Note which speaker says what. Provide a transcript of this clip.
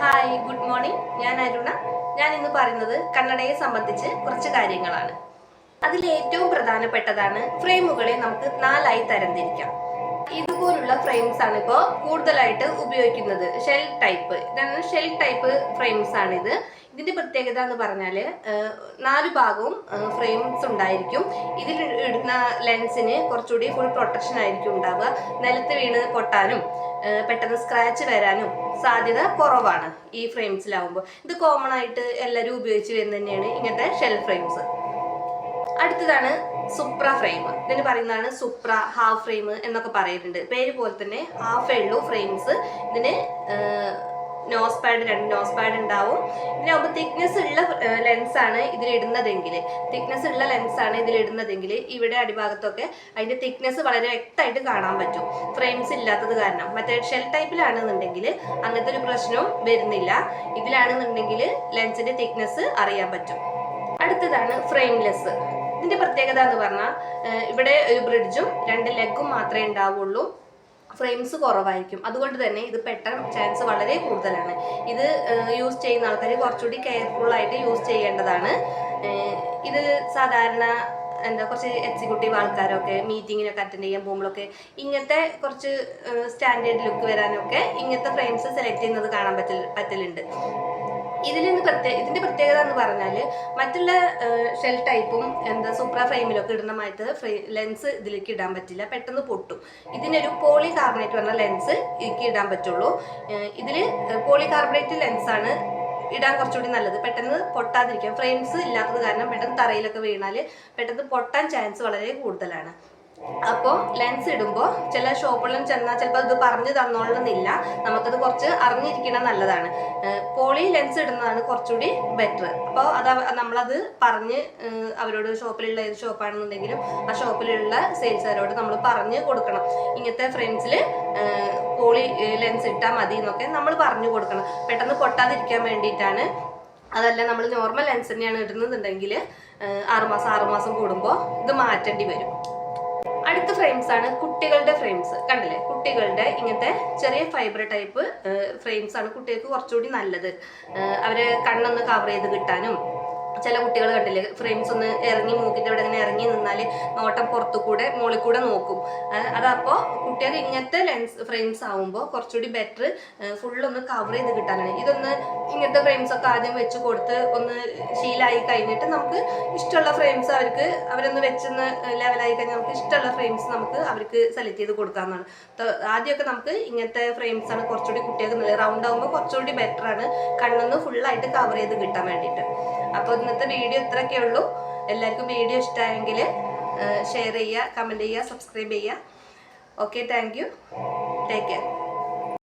Speaker 1: Hi good morning ഞാൻ അരുണ. ഞാൻ ഇന്ന് പറയുന്നത് കണ്ണടയെ സംബന്ധിച്ച് കുറച്ച് കാര്യങ്ങളാണ്. അതിൽ ഏറ്റവും പ്രധാനപ്പെട്ടതാണ് ഫ്രെയിമുകളെ നമുക്ക് നാലായി തരംതിരിക്കാം. ഇതുപോലുള്ള ഫ്രെയിംസ് ആണ് ഇപ്പോൾ കൂടുതലായിട്ട് ഉപയോഗിക്കുന്നത്. ഷെൽ ടൈപ്പ് ഇതാണ് ഷെൽ ടൈപ്പ് ഫ്രെയിംസ് ആണ് ഇത് ഇതിന്റെ പ്രത്യേകത എന്ന് പറഞ്ഞാൽ നാല് ഭാഗവും ഫ്രെയിംസ് ഉണ്ടായിരിക്കും. ഇതിൽ ഇടുന്ന ലെൻസിന് കുറച്ചുകൂടി ഫുൾ പ്രൊട്ടക്ഷൻ ആയിരിക്കും ഉണ്ടാവുക. നിലത്ത് വീണ് പൊട്ടാനും പെട്ടെന്ന് സ്ക്രാച്ച് വരാനും സാധ്യത കുറവാണ് ഈ ഫ്രെയിംസിലാവുമ്പോൾ ഇത് കോമൺ ആയിട്ട് എല്ലാവരും ഉപയോഗിച്ച് വരുന്നത് തന്നെയാണ് ഇങ്ങനത്തെ ഷെൽ ഫ്രെയിംസ് അടുത്തതാണ് സുപ്ര ഫ്രെയിം ഇതിന് പറയുന്നതാണ് സുപ്ര ഹാഫ് ഫ്രെയിം എന്നൊക്കെ പറയുന്നുണ്ട് പേര് പോലെ തന്നെ ഹാഫ് എള്ളു ഫ്രെയിംസ് ഇതിന് നോസ് പാഡ് രണ്ട് നോസ് പാഡ് ഉണ്ടാവും. ഇതിനാകുമ്പോൾ തിക്നെസ് ഉള്ള ലെൻസാണ് ഇതിലിടുന്നതെങ്കിൽ ഇതിൽ തിക്നെസ് ഉള്ള ലെൻസാണ് ഇതിലിടുന്നതെങ്കിൽ ഇതിൽ ഇവിടെ അടിഭാഗത്തൊക്കെ അതിന്റെ തിക്നെസ് വളരെ വ്യക്തമായിട്ട് കാണാൻ പറ്റും. ഫ്രെയിംസ് ഇല്ലാത്തത് കാരണം. മറ്റേ ഷെൽ ടൈപ്പിലാണെന്നുണ്ടെങ്കിൽ അങ്ങനത്തെ ഒരു പ്രശ്നവും വരുന്നില്ല. ഇതിലാണെന്നുണ്ടെങ്കിൽ ലെൻസിന്റെ തിക്നെസ് അറിയാൻ പറ്റും. അടുത്തതാണ് ഫ്രെയിംലെസ് ഇതിന്റെ പ്രത്യേകത എന്ന് പറഞ്ഞാൽ ഇവിടെ ഒരു ബ്രിഡ്ജും രണ്ട് ലെഗും മാത്രമേ ഉണ്ടാവുള്ളൂ. ഫ്രെയിംസ് കുറവായിരിക്കും. അതുകൊണ്ട് തന്നെ ഇത് പെട്ടാൻ ചാൻസ് വളരെ കൂടുതലാണ്. ഇത് യൂസ് ചെയ്യുന്ന ആൾക്കാർ കുറച്ചുകൂടി കെയർഫുൾ ആയിട്ട് യൂസ് ചെയ്യേണ്ടതാണ്. ഇത് സാധാരണ എന്താ കുറച്ച് എക്സിക്യൂട്ടീവ് ആൾക്കാരൊക്കെ മീറ്റിങ്ങിനൊക്കെ അറ്റൻഡ് ചെയ്യാൻ പോകുമ്പോഴൊക്കെ ഇങ്ങനത്തെ കുറച്ച് സ്റ്റാൻഡേർഡ് ലുക്ക് വരാനൊക്കെ ഇങ്ങനത്തെ ഫ്രെയിംസ് സെലക്ട് ചെയ്യുന്നത് കാണാൻ പറ്റൽ പറ്റലുണ്ട്. ഇതിൽ നിന്ന് പ്രത്യേക ഇതിന്റെ പ്രത്യേകത എന്ന് പറഞ്ഞാൽ മറ്റുള്ള ഷെൽ ടൈപ്പും എന്താ സൂപ്ര ഫ്രെയിമിലൊക്കെ ഇടുന്ന മാറ്റ ലെൻസ് ഇതിലേക്ക് ഇടാൻ പറ്റില്ല. പെട്ടെന്ന് പൊട്ടും. ഇതിനൊരു പോളി കാർബണേറ്റ് പറഞ്ഞ ലെൻസ് ഇതിലേക്ക് ഇടാൻ പറ്റുള്ളൂ. ഇതിൽ പോളി കാർബണേറ്റ് ലെൻസാണ് ഇടാൻ കുറച്ചുകൂടി നല്ലത്. പെട്ടെന്ന് പൊട്ടാതിരിക്കാം. ഫ്രെയിംസ് ഇല്ലാത്തത് കാരണം പെട്ടെന്ന് തറയിലൊക്കെ വീണാൽ പെട്ടെന്ന് പൊട്ടാൻ ചാൻസ് വളരെ കൂടുതലാണ്. അപ്പോൾ ലെൻസ് ഇടുമ്പോൾ ചില ഷോപ്പുകളിൽ ചെന്നാൽ ചിലപ്പോൾ ഇത് പറഞ്ഞു തന്നോളണമെന്നില്ല. നമുക്കത് കുറച്ച് അറിഞ്ഞിരിക്കണം നല്ലതാണ്. പോളി ലെൻസ് ഇടുന്നതാണ് കുറച്ചുകൂടി ബെറ്റർ അപ്പോൾ അത് നമ്മളത് പറഞ്ഞ് അവരോട് ഷോപ്പിലുള്ള ഏത് ഷോപ്പാണെന്നുണ്ടെങ്കിലും ആ ഷോപ്പിലുള്ള സെയിൽസുകാരോട് നമ്മൾ പറഞ്ഞ് കൊടുക്കണം. ഇങ്ങനത്തെ ഫ്രെയിംസിൽ പോളി ലെൻസ് ഇട്ടാൽ മതി എന്നൊക്കെ നമ്മൾ പറഞ്ഞു കൊടുക്കണം. പെട്ടെന്ന് പൊട്ടാതിരിക്കാൻ വേണ്ടിയിട്ടാണ്. അതല്ല നമ്മൾ നോർമൽ ലെൻസ് തന്നെയാണ് ഇടുന്നതുണ്ടെങ്കിൽ ആറുമാസം ആറുമാസം കൂടുമ്പോൾ ഇത് മാറ്റേണ്ടി വരും. അടുത്ത ഫ്രെയിംസ് ആണ് കുട്ടികളുടെ ഫ്രെയിംസ് കണ്ടില്ലേ? കുട്ടികളുടെ ഇങ്ങനത്തെ ചെറിയ ഫൈബർ ടൈപ്പ് ഫ്രെയിംസ് ആണ് കുട്ടികൾക്ക് കുറച്ചുകൂടി നല്ലത്. അവരെ കണ്ണൊന്ന് കവർ ചെയ്ത് കിട്ടാനും. ചില കുട്ടികൾ കണ്ടില്ലേ ഫ്രെയിംസ് ഒന്ന് ഇറങ്ങി മൂക്കിന്റെ അവിടെ ഇങ്ങനെ ഇറങ്ങി നിന്നാൽ നോട്ടം പുറത്തു കൂടെ മുകളിൽ കൂടെ നോക്കും. അതപ്പോൾ കുട്ടികൾ ഇങ്ങനത്തെ ലെൻസ് ഫ്രെയിംസ് ആവുമ്പോൾ കുറച്ചുകൂടി ബെറ്റർ ഫുള്ളൊന്ന് കവർ ചെയ്ത് കിട്ടാനാണ്. ഇതൊന്ന് ഇങ്ങനത്തെ ഫ്രെയിംസ് ഒക്കെ ആദ്യം വെച്ച് കൊടുത്ത് ഒന്ന് ശീലമായി കഴിഞ്ഞിട്ട് നമുക്ക് ഇഷ്ടമുള്ള ഫ്രെയിംസ് അവർക്ക് അവരൊന്ന് വെച്ചൊന്ന് ലെവലായി കഴിഞ്ഞാൽ നമുക്ക് ഇഷ്ടമുള്ള ഫ്രെയിംസ് നമുക്ക് അവർക്ക് സെലക്ട് ചെയ്ത് കൊടുക്കാവുന്നതാണ്. ആദ്യമൊക്കെ നമുക്ക് ഇങ്ങനത്തെ ഫ്രെയിംസ് ആണ് കുറച്ചുകൂടി കുട്ടികൾക്ക് റൗണ്ട് ആകുമ്പോൾ കുറച്ചുകൂടി ബെറ്റർ ആണ്. കണ്ണൊന്ന് ഫുള്ളായിട്ട് കവർ ചെയ്ത് കിട്ടാൻ വേണ്ടിയിട്ട്. അപ്പോൾ ഇന്നത്തെ വീഡിയോ ഇത്രയൊക്കെ ഉള്ളൂ. എല്ലാവർക്കും വീഡിയോ ഇഷ്ടമായെങ്കിൽ ഷെയർ ചെയ്യുക കമന്റ് ചെയ്യുക സബ്സ്ക്രൈബ് ചെയ്യുക. Okay thank you take care